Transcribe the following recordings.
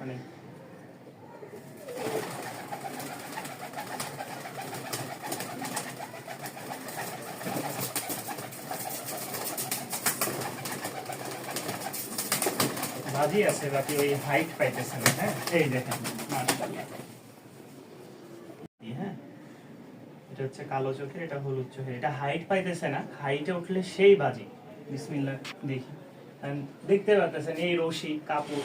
মানে বাজি আছে, বাকি ওই হাইট পাইতেছে না হ্যাঁ? এই দেখেন হ্যাঁ? এটা হচ্ছে কালো চোখের, এটা হলুদ চোখের। এটা হাইট পাইতেছে না হাইটে উঠলে সেই বাজি। বিসমিল্লাহ, দেখি। দেখতে পাচ্ছেন এই রশি, কাপড়।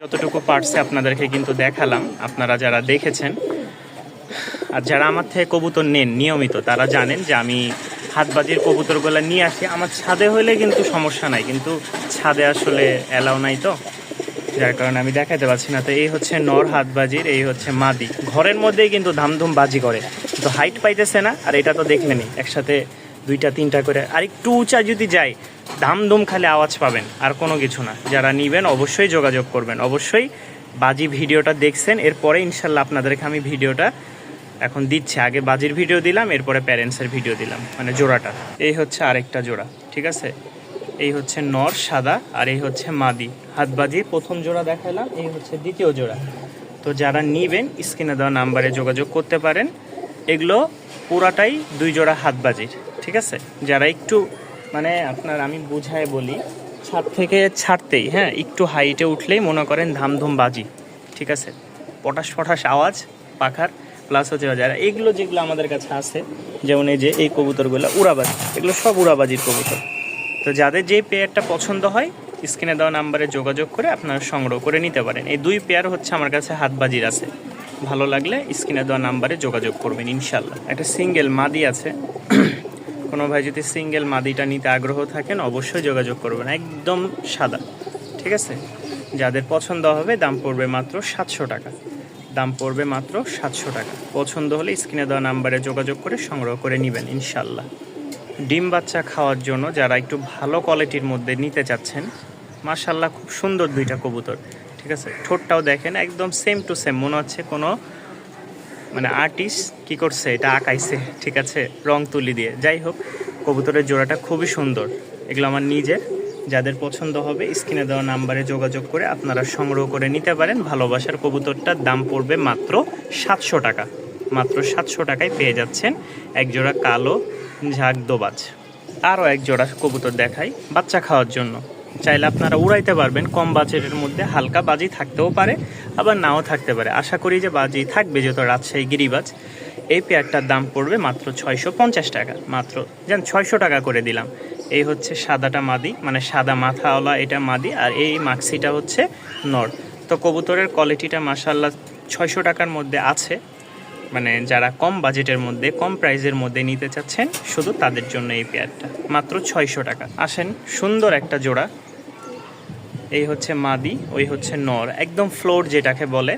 যতটুকু পারছে আপনাদেরকে কিন্তু দেখালাম, আপনারা যারা দেখেছেন, আর যারা আমার থেকে কবুতর নেন, নিয়মিত, তারা জানেন যে আমি হাতবাজির কবুতরগুলো নিয়ে আসি। আমার ছাদে হলে কিন্তু সমস্যা নাই, কিন্তু ছাদে আসলে অ্যালাউ নাই তো, যার কারণে আমি দেখাতে পারছি না। তো এই হচ্ছে নর হাতবাজির, এই হচ্ছে মাদি। ঘরের মধ্যেই কিন্তু ধামধুম বাজি করে, কিন্তু হাইট পাইতেছে না, আর এটা তো দেখলেনি একসাথে দুইটা, তিনটা করে। আর একটু উঁচা যদি যায়, ধামধুম খালি আওয়াজ পাবেন, আর কোনো কিছু না। যারা নিবেন, অবশ্যই যোগাযোগ করবেন। অবশ্যই বাজি ভিডিওটা দেখছেন, এরপরে ইনশাল্লাহ আপনাদেরকে আমি ভিডিওটা এখন দিচ্ছে। আগে বাজির ভিডিও দিলাম, এরপরে প্যারেন্টসের ভিডিও দিলাম মানে জোড়াটা। এই হচ্ছে আরেকটা জোড়া, ঠিক আছে? এই হচ্ছে নর, সাদা, আর এই হচ্ছে মাদি। হাতবাজি প্রথম জোড়া দেখালাম, এই হচ্ছে দ্বিতীয় জোড়া। তো যারা নিবেন, স্ক্রিনে দেওয়া নাম্বারে যোগাযোগ করতে পারেন। এগুলো পুরাটাই দুই জোড়া হাতবাজির ঠিক আছে? যারা একটু মানে আপনার আমি বুঝায় বলি, ছাদ থেকে ছাড়তেই হ্যাঁ একটু হাইটে উঠলেই মনে করেন ধামধুম বাজি, ঠিক আছে? পটাশ ফটাশ আওয়াজ, পাখার প্লাস হচ্ছে যারা এগুলো যেগুলো আমাদের কাছে আছে, যেমন এই যে এই কবুতরগুলো, উড়াবাজি, এগুলো সব উড়াবাজির কবুতর। তো যাদের যেই পেয়ারটা পছন্দ হয় স্ক্রিনে দেওয়া নাম্বারে যোগাযোগ করে আপনারা সংগ্রহ করে নিতে পারেন। এই দুই পেয়ার হচ্ছে আমার কাছে হাতবাজির আছে। ভালো লাগলে স্ক্রিনে দেওয়া নাম্বারে যোগাযোগ করবেন ইনশাল্লাহ একটা সিঙ্গেল মাদি আছে কোনো ভাই যদি সিঙ্গেল মাদিটা নিতে আগ্রহ থাকেন, অবশ্যই যোগাযোগ করবেন। একদম সাদা, ঠিক আছে? যাদের পছন্দ হবে, দাম পড়বে মাত্র সাতশো টাকা। দাম পড়বে মাত্র সাতশো টাকা। পছন্দ হলে স্ক্রিনে দেওয়া নাম্বারে যোগাযোগ করে সংগ্রহ করে নেবেন ইনশাল্লাহ ডিম বাচ্চা খাওয়ার জন্য যারা একটু ভালো কোয়ালিটির মধ্যে নিতে চাচ্ছেন মাশাল্লাহ খুব সুন্দর দুইটা কবুতর, ঠিক আছে? ঠোঁটটাও দেখেন, একদম সেম টু সেম মনে হচ্ছে কোনো মানে আর্টিস্ট কি করছে, এটা আঁকাইছে, ঠিক আছে, রং তুলি দিয়ে। যাই হোক, কবুতরের জোড়াটা খুবই সুন্দর। এগুলো আমার নিজের, যাদের পছন্দ হবে, স্ক্রিনে দেওয়া নাম্বারে যোগাযোগ করে আপনারা সংগ্রহ করে নিতে পারেন। ভালোবাসার কবুতরটার দাম পড়বে মাত্র সাতশো টাকা। মাত্র সাতশো টাকায় পেয়ে যাচ্ছেন এক জোড়া কালো ঝাঁক দোবাজ। আরও এক জোড়া কবুতর দেখাই, বাচ্চা খাওয়ার জন্য। চাইলে আপনারা উড়াইতে পারবেন, কম বাজেটের মধ্যে হালকা বাজি থাকতেও পারে, আবার নাও থাকতে পারে। আশা করি যে বাজি থাকবে, যেহেতু রাজশাহী গিরিবাজ। এই পেয়ারটার দাম পড়বে মাত্র ছয়শো পঞ্চাশ টাকা। মাত্র যেন ছয়শো টাকা করে দিলাম। এই হচ্ছে সাদাটা মাদি মানে সাদা মাথাওয়ালা এটা মাদি, আর এই মাক্সিটা হচ্ছে নর। তো কবুতরের কোয়ালিটিটা মাসাল্লাহ ছয়শো টাকার মধ্যে আছে। মানে যারা কম বাজেটের মধ্যে, কম প্রাইসের মধ্যে নিতে চাচ্ছেন, শুধু তাদের জন্য এই পেয়ারটা। মাত্র ছয়শো টাকা। আসেন, সুন্দর একটা জোড়া। এই হচ্ছে মাদি, ওই হচ্ছে নর। একদম ফ্লোর যেটাকে বলে।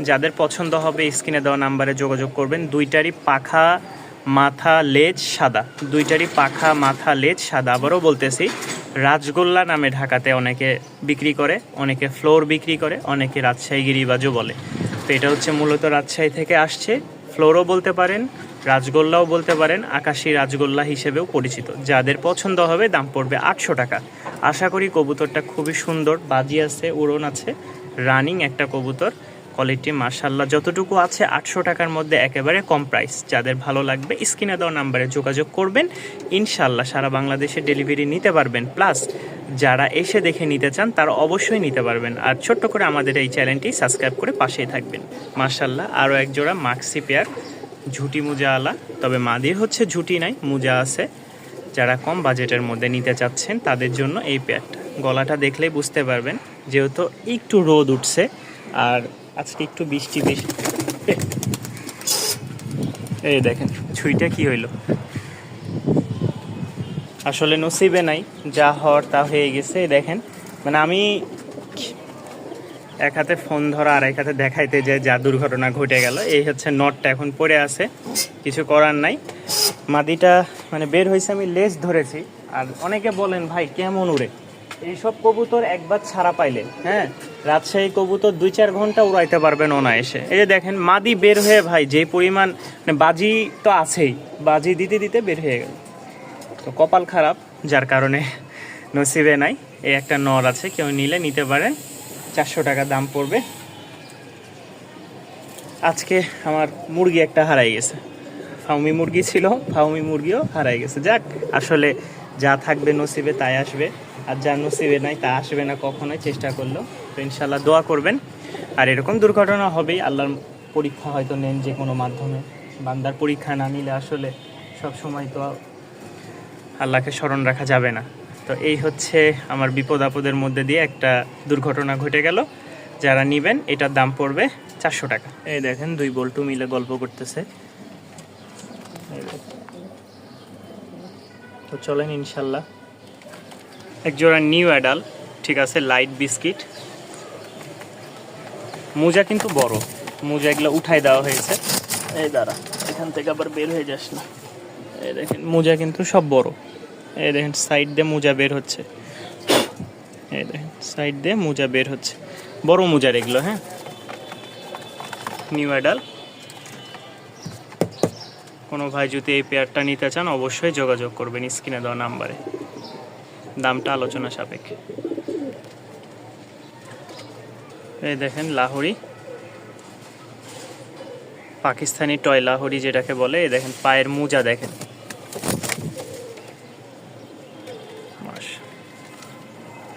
যাদের পছন্দ হবে, স্ক্রিনে দেওয়া নাম্বারে যোগাযোগ করবেন। দুইটারই পাখা, মাথা, লেজ, সাদা। দুইটারই পাখা, মাথা, লেজ, সাদা। আবারও বলতেছি, রাজগোল্লা নামে ঢাকাতে অনেকে বিক্রি করে, অনেকে ফ্লোর বিক্রি করে, অনেকে রাজশাহী গিরিবাজও বলে। তো এটা হচ্ছে মূলত রাজশাহী থেকে আসছে। ফ্লোরও বলতে পারেন, রাজগোল্লাও বলতে পারেন, আকাশী রাজগোল্লা হিসেবেও পরিচিত। যাদের পছন্দ হবে দাম পড়বে আটশো টাকা। আশা করি কবুতরটা খুবই সুন্দর, বাজি আছে, উড়ন আছে, রানিং একটা কবুতর। কোয়ালিটি মার্শাল্লাহ যতটুকু আছে আটশো টাকার মধ্যে একেবারে কম প্রাইস যাদের ভালো লাগবে, স্ক্রিনে দেওয়া নাম্বারে যোগাযোগ করবেন। ইনশাল্লাহ সারা বাংলাদেশে ডেলিভারি নিতে পারবেন। প্লাস যারা এসে দেখে নিতে চান, তারা অবশ্যই নিতে পারবেন। আর ছোট্ট করে আমাদের এই চ্যানেলটি সাবস্ক্রাইব করে পাশেই থাকবেন। মার্শাল্লাহ আরও এক জোড়া মাক্সি পেয়ার ঝুটি মুজা আলা। তবে মাদির হচ্ছে ঝুটি নাই, মুজা আছে। যারা কম বাজেটের মধ্যে নিতে চাচ্ছেন, তাদের জন্য এই পেয়ারটা গলাটা দেখলেই বুঝতে পারবেন, যেহেতু একটু রোদ উঠছে। আর আজকে একটু বৃষ্টি বৃষ্টি এই দেখেন ছুইটা কি হইল? আসলে নসিবে নাই, যা হওয়ার তা হয়ে গেছে দেখেন। মানে আমি এক হাতে ফোন ধরা আর এক হাতে দেখাইতে যে যা দুর্ঘটনা ঘটে গেল, এই হচ্ছে নটটা এখন পড়ে আছে, কিছু করার নাই। মাদিটা মানে বের হয়েছে আমি লেজ ধরেছি, আর অনেকে বলেন, ভাই, কেমন উড়ে? এইসব কবুতর একবার ছাড়া পাইলে হ্যাঁ? রাজশাহী কবুতর দুই চার ঘণ্টা উড়াইতে পারবেন অনায়াসে। এই যে দেখেন, মাদি বের হয়ে ভাই, যে পরিমাণ মানে বাজি তো আছেই, বাজি দিতে দিতে বের হয়ে গেল। তো কপাল খারাপ, যার কারণে নসিবে নাই। এই একটা নর আছে, কেউ নিলে নিতে পারে। চারশো টাকা দাম পড়বে। আজকে আমার মুরগি একটা হারাই গেছে। ফাউমি মুরগি ছিল, ফাউমি মুরগিও হারাই গেছে। যাক, আসলে যা থাকবে নসিবে তাই আসবে। আর যা নসিবে নাই তা আসবে না, কখনোই চেষ্টা করল। তো ইনশাল্লাহ দোয়া করবেন। আর এরকম দুর্ঘটনা হবেই, আল্লাহর পরীক্ষা হয়তো নেন যে কোনো মাধ্যমে। বান্দার পরীক্ষা না নিলে আসলে সব সময় তো আল্লাহকে স্মরণ রাখা যাবে না। তো এই হচ্ছে আমার বিপদ আপদের মধ্যে দিয়ে একটা দুর্ঘটনা ঘটে গেল। যারা নিবেন, এটার দাম পড়বে চারশো টাকা। এই দেখেন দুই বল্টু মিলে গল্প করতেছে। তো চলেন ইনশাল্লাহ। এক জোড়া নিউ অ্যাডাল ঠিক আছে লাইট বিস্কিট। মোজা কিন্তু বড় মোজা এগুলো উঠাই দেওয়া হয়েছে। এই দাঁড়া এখান থেকে আবার বের হয়ে যাস না। এই দেখেন মোজা কিন্তু সব বড়। এই দেখেন সাইড দিয়ে মোজা বের হচ্ছে। এই দেখেন সাইড দিয়ে মোজা বের হচ্ছে। বড় মোজার এগুলো হ্যাঁ। New adult. কোনো ভাই যদি এই পেয়ারটা নিতে চান, অবশ্যই যোগাযোগ করবেন স্ক্রিনে দেওয়া নাম্বারে। দামটা আলোচনা সাপেক্ষে। এই দেখেন, লাহোরি। পাকিস্তানি টয় লাহোরি যেটাকে বলে, এই দেখেন, পায়ের মোজা দেখেন।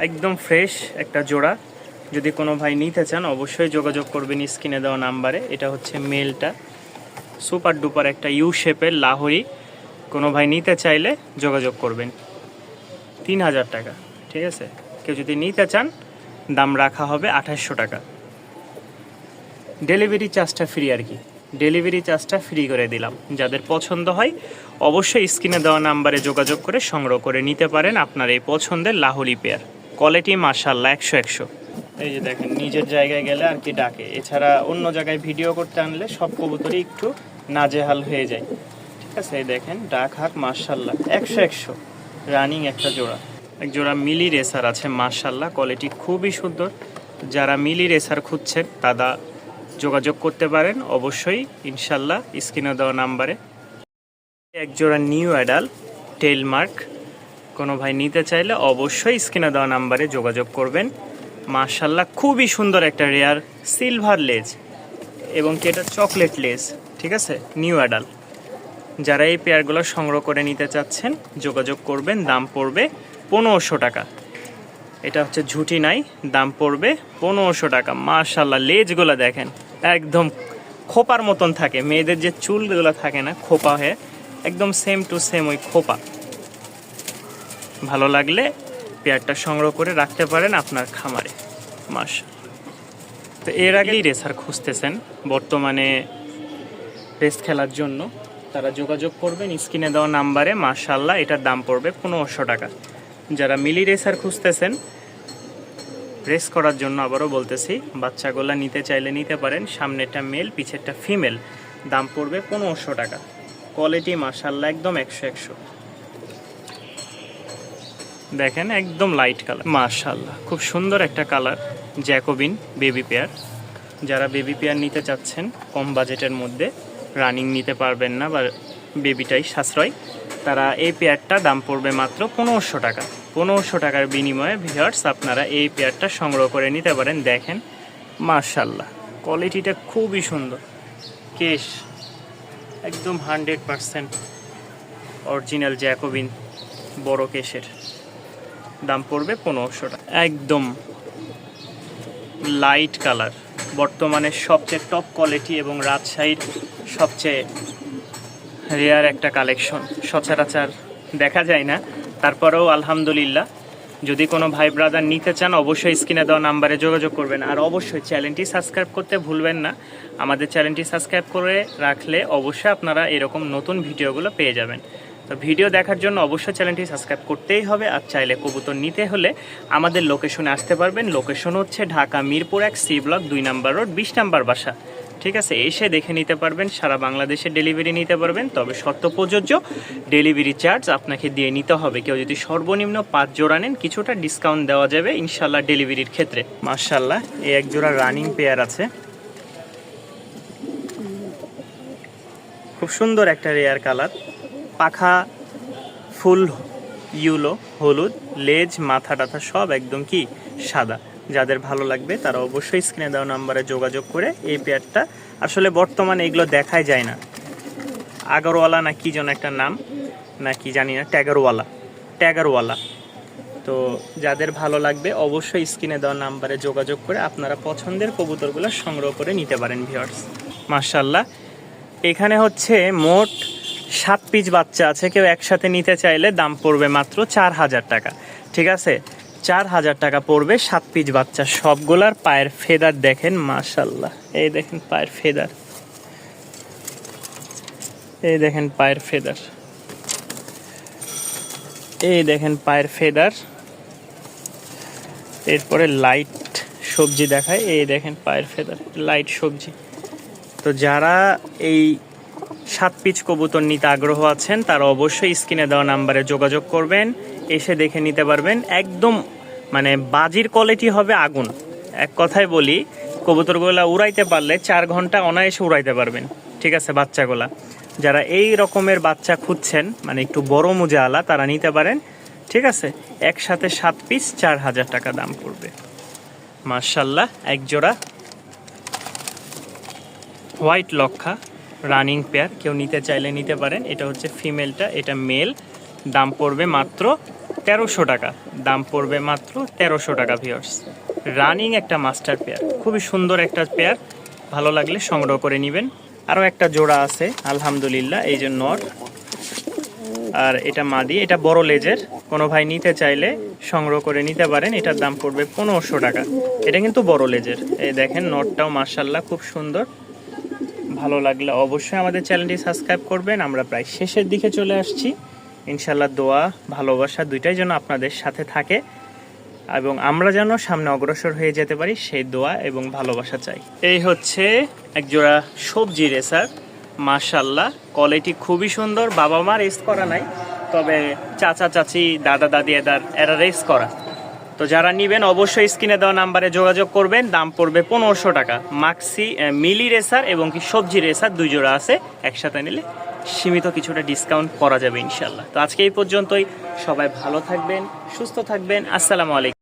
একদম ফ্রেশ একটা জোড়া। যদি কোনো ভাই নিতে চান, অবশ্যই যোগাযোগ করবেন স্ক্রিনে দেওয়া নাম্বারে। এটা হচ্ছে মেলটা সুপার ডুপার একটা ইউ শেপের লাহোরি কোনো ভাই নিতে চাইলে যোগাযোগ করবেন। তিন হাজার টাকা, ঠিক আছে? কেউ যদি নিতে চান, দাম রাখা হবে আঠাশশো টাকা। ডেলিভারি চার্জটা ফ্রি আর কি। ডেলিভারি চার্জটা ফ্রি করে দিলাম। যাদের পছন্দ হয়, অবশ্যই স্ক্রিনে দেওয়া নাম্বারে যোগাযোগ করে সংগ্রহ করে নিতে পারেন আপনার এই পছন্দের লাহোরি পেয়ার কোয়ালিটি মার্শাল্লাহ একশো একশো। এই যে দেখেন, নিজের জায়গায় গেলে আর কি ডাকে। এছাড়া অন্য জায়গায় ভিডিও করতে আনলে সব কবুতরই একটু নাজেহাল হয়ে যায়। ঠিক আছে, এই দেখেন, ডাক হাক মার্শাল্লাহ একশো একশো। রানিং একটা জোড়া। এক জোড়া মিলি রেসার আছে মার্শাল্লাহ কোয়ালিটি খুবই সুন্দর। যারা মিলি রেসার খুঁজছেন, তারা যোগাযোগ করতে পারেন। অবশ্যই ইনশাল্লাহ স্ক্রিনে দেওয়া নাম্বারে। এক জোড়া নিউ অ্যাডাল টেলমার্ক। কোনো ভাই নিতে চাইলে অবশ্যই স্ক্রিনে দেওয়া নাম্বারে যোগাযোগ করবেন। মার্শাল্লাহ খুবই সুন্দর একটা রেয়ার সিলভার লেজ এবং কি এটা চকলেট লেজ ঠিক আছে? নিউ অ্যাডাল যারা এই পেয়ারগুলো সংগ্রহ করে নিতে চাচ্ছেন, যোগাযোগ করবেন, দাম পড়বে পনেরোশো টাকা। এটা হচ্ছে ঝুটি নাই, দাম পড়বে পনেরোশো টাকা। মার্শাল্লাহ লেজগুলো দেখেন, একদম খোপার মতন থাকে। মেয়েদের যে চুলগুলো থাকে না, খোপা হয়ে, একদম সেম টু সেম ওই খোপা। ভালো লাগলে পেয়ারটা সংগ্রহ করে রাখতে পারেন আপনার খামারে। মাস তো এর আগেই রেসার খুঁজতেছেন, বর্তমানে রেস খেলার জন্য। তারা যোগাযোগ করবেন, স্ক্রিনে দেওয়া নাম্বারে মার্শাল্লাহ এটার দাম পড়বে পনেরোশো টাকা। যারা মিলি রেসার খুঁজতেছেন রেস করার জন্য আবারও বলতেছি, বাচ্চাগুলা নিতে চাইলে নিতে পারেন সামনেটা মেল, পিছেরটা ফিমেল, দাম পড়বে পনেরোশো টাকা। কোয়ালিটি মার্শাল্লাহ একদম একশো একশো। দেখেন, একদম লাইট কালার মার্শাল্লাহ খুব সুন্দর একটা কালার জ্যাকোবিন বেবি পেয়ার যারা বেবি পেয়ার নিতে চাচ্ছেন, কম বাজেটের মধ্যে রানিং নিতে পারবেন না বা বেবিটাই সাশ্রয়। তারা এই পেয়ারটা দাম পড়বে মাত্র পনেরোশো টাকা। পনেরোশো টাকার বিনিময়ে ভিউয়ার্স আপনারা এই পেয়ারটা সংগ্রহ করে নিতে পারেন। দেখেন মার্শাল্লাহ কোয়ালিটিটা খুবই সুন্দর। কেশ, একদম হান্ড্রেড পারসেন্ট অরিজিনাল জ্যাকোবিন, বড় কেশের। দাম পড়বে পনেরোশো টাকা। একদম। লাইট কালার বর্তমানে সবচেয়ে টপ কোয়ালিটি এবং রাজশাহীর সবচেয়ে রেয়ার একটা কালেকশন সচরাচর দেখা যায় না। তারপরেও আলহামদুলিল্লাহ যদি কোনো ভাই ব্রাদার নিতে চান অবশ্যই স্ক্রিনে দেওয়া নাম্বারে যোগাযোগ করবেন। আর অবশ্যই চ্যানেলটি সাবস্ক্রাইব করতে ভুলবেন না। আমাদের চ্যানেলটি সাবস্ক্রাইব করে রাখলে অবশ্যই আপনারা এরকম নতুন ভিডিওগুলো পেয়ে যাবেন। তো ভিডিও দেখার জন্য অবশ্যই চ্যানেলটি সাবস্ক্রাইব করতেই হবে, আর চাইলে কবুতর নিতে হলে আমাদের লোকেশনে আসতে পারবেন। লোকেশন হচ্ছে ঢাকা মিরপুর এক, সি ব্লক দুই নাম্বার রোড, বিশ নাম্বার বাসা। ঠিক আছে, এসে দেখে নিতে পারবেন, সারা বাংলাদেশে ডেলিভারি নিতে পারবেন, তবে শর্ত প্রযোজ্য, ডেলিভারি চার্জ আপনাকে দিয়ে নিতে হবে। কেউ যদি সর্বনিম্ন পাঁচ জোড়া নেন, কিছুটা ডিসকাউন্ট দেওয়া যাবে ইনশাল্লাহ ডেলিভারির ক্ষেত্রে। মার্শাল্লাহ এই এক জোড়া রানিং পেয়ার আছে। খুব সুন্দর একটা রেয়ার কালার। পাখা, ফুল, ইউলো, হলুদ, লেজ, মাথা টাথা সব একদম কি সাদা। যাদের ভালো লাগবে তারা অবশ্যই স্ক্রিনে দেওয়া নাম্বারে যোগাযোগ করে এই পেয়ারটা আসলে বর্তমানে এগুলো দেখাই যায় না। আগরওয়ালা না কি যেন একটা নাম, না কি জানি না, ট্যাগারওয়ালা ট্যাগারওয়ালা। তো যাদের ভালো লাগবে অবশ্যই স্ক্রিনে দেওয়া নাম্বারে যোগাযোগ করে আপনারা পছন্দের কবুতরগুলো সংগ্রহ করে নিতে পারেন ভিওর্স মার্শাল্লাহ এখানে হচ্ছে মোট সাত পিস বাচ্চা আছে, কেউ একসাথে নিতে চাইলে দাম পড়বে মাত্র চার হাজার টাকা। ঠিক আছে? চার হাজার টাকা পড়বে সাত পিস বাচ্চা। সবগুলার পায়ের ফেদার দেখেন মাশাল্লাহ এই দেখেন পায়ের ফেদার। এই দেখেন পায়ের ফেদার। এই দেখেন পায়ের ফেদার। এরপরে লাইট সবজি দেখায়। এই দেখেন পায়ের ফেদার লাইট সবজি। তো যারা এই সাত পিচ কবুতর নিতে আগ্রহ আছেন, তারা অবশ্যই স্ক্রিনে দেওয়া নাম্বারে যোগাযোগ করবেন, এসে দেখে নিতে পারবেন। একদম মানে বাজির কোয়ালিটি হবে আগুন। এক কথায় বলি, কবুতরগুলা উড়াইতে পারলে চার ঘণ্টা অনায়াসে উড়াইতে পারবেন, ঠিক আছে, বাচ্চাগুলা। যারা এই রকমের বাচ্চা খুঁজছেন মানে একটু বড় মুজালা, তারা নিতে পারেন, ঠিক আছে? একসাথে সাত পিস চার হাজার টাকা দাম পড়বে। মার্শাল্লাহ এক জোড়া হোয়াইট লক্ষা। রানিং পেয়ার, কেউ নিতে চাইলে নিতে পারেন। এটা হচ্ছে ফিমেলটা, এটা মেল। দাম পড়বে মাত্র তেরোশো টাকা। দাম পড়বে মাত্র তেরোশো টাকা ভিওর্স রানিং একটা মাস্টার পেয়ার, খুবই সুন্দর একটা পেয়ার। ভালো লাগলে সংগ্রহ করে নেবেন। আরও একটা জোড়া আছে, আলহামদুলিল্লাহ, এই যে নর আর এটা মাদি, এটা বড় লেজের। কোনো ভাই নিতে চাইলে সংগ্রহ করে নিতে পারেন। এটার দাম পড়বে পনেরোশো টাকা। এটা কিন্তু বড় লেজের। এই দেখেন, নটটাও মার্শাল্লাহ খুব সুন্দর। ভালো লাগলে অবশ্যই আমাদের চ্যানেলটি সাবস্ক্রাইব করবেন। আমরা প্রায় শেষের দিকে চলে আসছি। ইনশাল্লাহ দোয়া, ভালোবাসা দুইটাই যেন আপনাদের সাথে থাকে এবং আমরা যেন সামনে অগ্রসর হয়ে যেতে পারি, সেই দোয়া এবং ভালোবাসা চাই। এই হচ্ছে একজোড়া সবজি রেসার মাশাল্লাহ কোয়ালিটি খুবই সুন্দর। বাবা মা রেস করা নাই, তবে চাচা, চাচি, দাদা দাদি এদার এরা রেস করা। তো যারা নিবেন অবশ্যই স্ক্রিনে দেওয়া নাম্বারে যোগাযোগ করবেন। দাম পড়বে পনেরোশো টাকা। মাক্সি মিলি রেসার এবং কি সবজি রেসার দুই জোড়া আছে। একসাথে নিলে সীমিত কিছুটা ডিসকাউন্ট করা যাবে ইনশাল্লাহ তো আজকে এই পর্যন্তই। সবাই ভালো থাকবেন, সুস্থ থাকবেন। আসসালামু আলাইকুম।